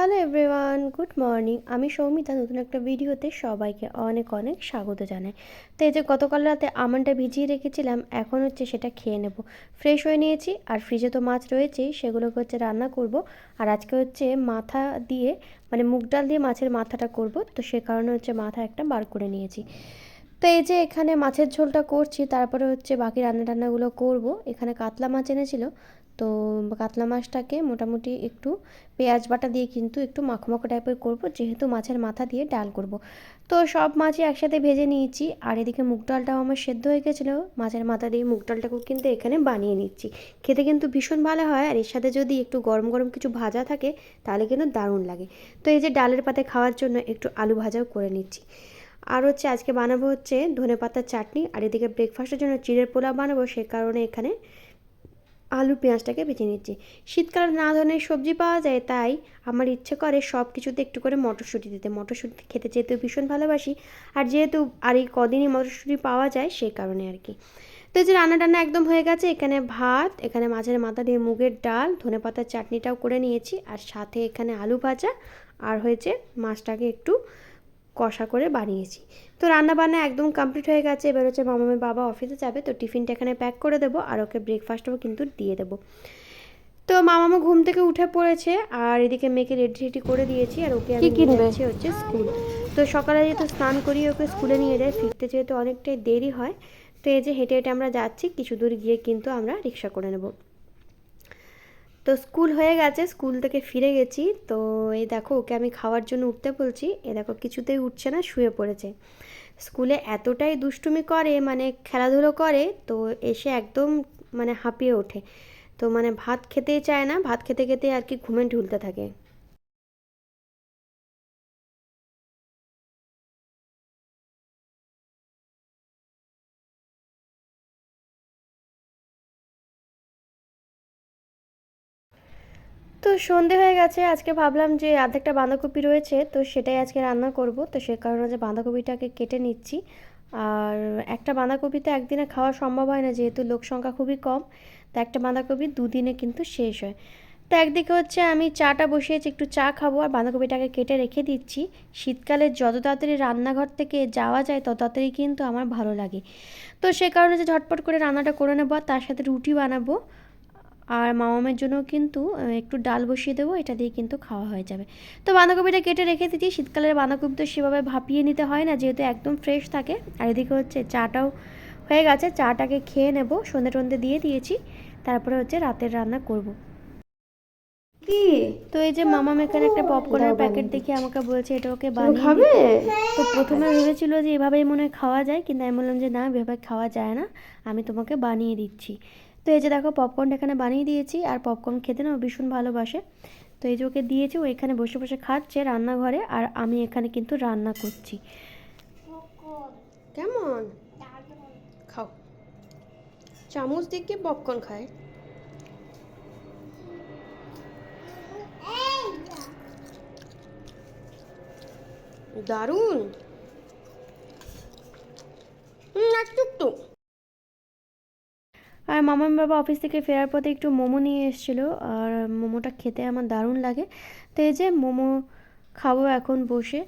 Hello everyone good morning আমি সৌমিতা, নতুন একটা ভিডিওতে সবাইকে অনেক অনেক স্বাগত জানাই। তো এই যে গতকাল রাতে আমনটা ভিজিয়ে রেখেছিলাম, এখন হচ্ছে সেটা খেয়ে নেব। ফ্রেশ হয়ে নিয়েছি, আর ফ্রিজে তো মাছ রয়েছেই সেগুলোকে হচ্ছে রান্না করব। আর আজকে হচ্ছে মাথা দিয়ে মানে মুগ ডাল দিয়ে মাছের মাথাটা করব, তো সে কারণে হচ্ছে মাথা একটা বার করে নিয়েছি। তো এই যে এখানে মাছের ঝোলটা করছি, তারপরে হচ্ছে বাকি রান্না টান্নাগুলো করব। এখানে কাতলা মাছ এনেছিল, তো কাতলা মাছটাকে মোটামুটি একটু পেঁয়াজ বাটা দিয়ে কিন্তু একটু মাখো মাখো টাইপের করব, যেহেতু মাছের মাথা দিয়ে ডাল করব। তো সব মাছই একসাথে ভেজে নিয়েছি, আর এদিকে মুগ ডালটাও আমার সেদ্ধ হয়ে গেছিল। মাছের মাথা দিয়ে মুগ ডালটাকেও কিন্তু এখানে বানিয়ে নিচ্ছি। খেতে কিন্তু ভীষণ ভালো হয়, আর এর সাথে যদি একটু গরম গরম কিছু ভাজা থাকে, তাহলে কিন্তু দারুণ লাগে। তো এই যে ডালের পাতে খাওয়ার জন্য একটু আলু ভাজাও করে নিচ্ছি। আর হচ্ছে আজকে বানাবো হচ্ছে ধনে পাতার চাটনি, আর এদিকে ব্রেকফাস্টের জন্য চিড়ের পোলাও বানাবো, সে কারণে এখানে আলু পেঁয়াজটাকে বেছে নিচ্ছি। শীতকালে নানা ধরনের সবজি পাওয়া যায়, তাই আমার ইচ্ছে করে সব কিছুতে একটু করে মটরশুঁটি দিতে। মটরশুঁটি খেতে যেহেতু ভীষণ ভালোবাসি, আর যেহেতু আর এই কদিনই মটরশুঁটি পাওয়া যায় সেই কারণে আর কি। তো যে রান্না টান্না একদম হয়ে গেছে, এখানে ভাত, এখানে মাছের মাথা দিয়ে মুগের ডাল, ধনে পাতার চাটনিটাও করে নিয়েছি, আর সাথে এখানে আলু ভাজা, আর হয়েছে মাছটাকে একটু কষা করে বানিয়েছি। তো রান্না বান্না একদম কমপ্লিট হয়ে গেছে। এবার হচ্ছে মামামের বাবা অফিসে যাবে। তো টিফিনটা এখানে প্যাক করে দেবো আর ওকে ব্রেকফাস্টও কিন্তু দিয়ে দেবো। তো মামামা ঘুম থেকে উঠে পড়েছে আর এদিকে মেয়েকে রেডি রেডি করে দিয়েছি আর ওকে আমি হচ্ছে স্কুল তো সকালে যেহেতু স্নান করিয়ে ওকে স্কুলে নিয়ে যায় ফিরতে যেহেতু অনেকটাই দেরি হয় তো এই যে হেঁটে হেঁটে আমরা যাচ্ছি কিছু দূর গিয়ে কিন্তু আমরা রিক্সা করে নেব। তো স্কুল হয়ে গেছে, স্কুল থেকে ফিরে গেছি। তো এই দেখো, ওকে আমি খাওয়ার জন্য উঠতে বলছি। এ দেখো, কিছুতেই উঠছে না, শুয়ে পড়েছে। স্কুলে এতটাই দুষ্টুমি করে মানে খেলাধুলো করে, তো এসে একদম মানে হাঁপিয়ে ওঠে। তো মানে ভাত খেতেই চায় না, ভাত খেতে খেতে আর কি ঘুমে ঢুলতে থাকে। তো সন্ধে হয়ে গেছে, আজকে ভাবলাম যে আধেকটা বাঁধাকপি রয়েছে, তো সেটাই আজকে রান্না করব, তো সে কারণে যে বাঁধাকপিটাকে কেটে নিচ্ছি। আর একটা বাঁধাকপি তো একদিনে খাওয়া সম্ভব হয় না, যেহেতু লোক সংখ্যা খুবই কম, তো একটা বাঁধাকপি দুদিনে কিন্তু শেষ হয়। তো একদিকে হচ্ছে আমি চাটা বসিয়েছি, একটু চা খাব, আর বাঁধাকপিটাকে কেটে রেখে দিচ্ছি। শীতকালে যত তাড়াতাড়ি রান্নাঘর থেকে যাওয়া যায়, তত তাড়াতাড়ি কিন্তু আমার ভালো লাগে। তো সে কারণে যে ঝটপট করে রান্নাটা করে নেব, আর তার সাথে রুটি বানাবো। আর মামামের জন্য কিন্তু একটু ডাল বসিয়ে দেবো এটা দিয়ে কিন্তু খাওয়া হয়ে যাবে। তো বাঁধাকপিটা কেটে রেখে দিচ্ছি শীতকালের বাঁধাকপি তো সেভাবে ভাপিয়ে নিতে হয় না যেহেতু একদম ফ্রেশ থাকে। আর এদিকে হচ্ছে চাটাও হয়ে গেছে চাটাকে খেয়ে নেব সন্ধে টন্ধে দিয়ে দিয়েছি তারপরে হচ্ছে রাতের রান্না করব। কি? তো এই যে মামা এখানে একটা পপকর্নের প্যাকেট দেখে আমাকে বলছে এটা ওকে বানিয়ে খাবে? তো প্রথমে ভেবেছিল যে এভাবেই মনে হয় খাওয়া যায় কিন্তু আমি বললাম যে না এভাবে খাওয়া যায় না আমি তোমাকে বানিয়ে দিচ্ছি। তো এই যে দেখো পপকর্নটা এখানে বানিয়ে দিয়েছি আর পপকর্ন খেতে না ও ভীষণ ভালোবাসে। তো এই যে ওকে দিয়েছি ও এখানে বসে বসে খাচ্ছে রান্নাঘরে আর আমি এখানে কিন্তু রান্না করছি। কেমন? খাও। চামচ দিয়ে পপকর্ন খায়? দারুণ। হুম একটু মামার বাবা অফিস থেকে ফেরার পথে একটু মোমো নিয়ে এসেছিল, আর মোমোটা খেতে আমার দারুণ লাগে। তো এই যে মোমো খাব এখন বসে,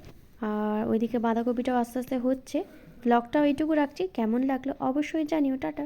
আর ওইদিকে বাঁধাকপিটাও আস্তে আস্তে হচ্ছে। ব্লগটাও এইটুকু রাখছি, কেমন লাগল অবশ্যই জানিও, টাটা।